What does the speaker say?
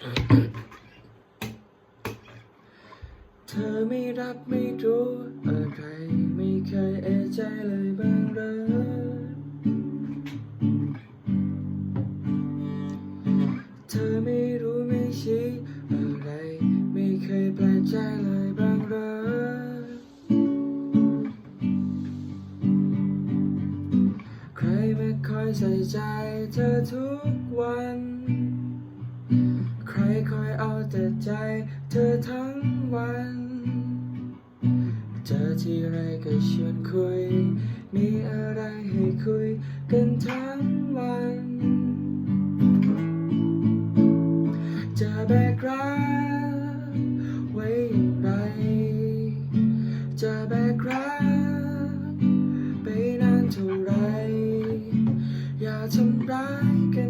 เธอไม่รับไม่รู้อะไรไม่เคยเอะใจเลยบ้างเหรอเธอไม่รู้ไม่ชี้อะไรไม่เคยแปลกใจเลยบ้างเหรอใครมาคอยใส่ใจเธอทุกวัน คอยเอาแต่ใจ เธอทั้งวัน เจอที่ไรก็ชวนคุย มีอะไรให้คุยกันทั้งวัน จะแบกรักไว้อย่างไร จะแบกรักไปนานเท่าไร อย่าทำร้ายกัน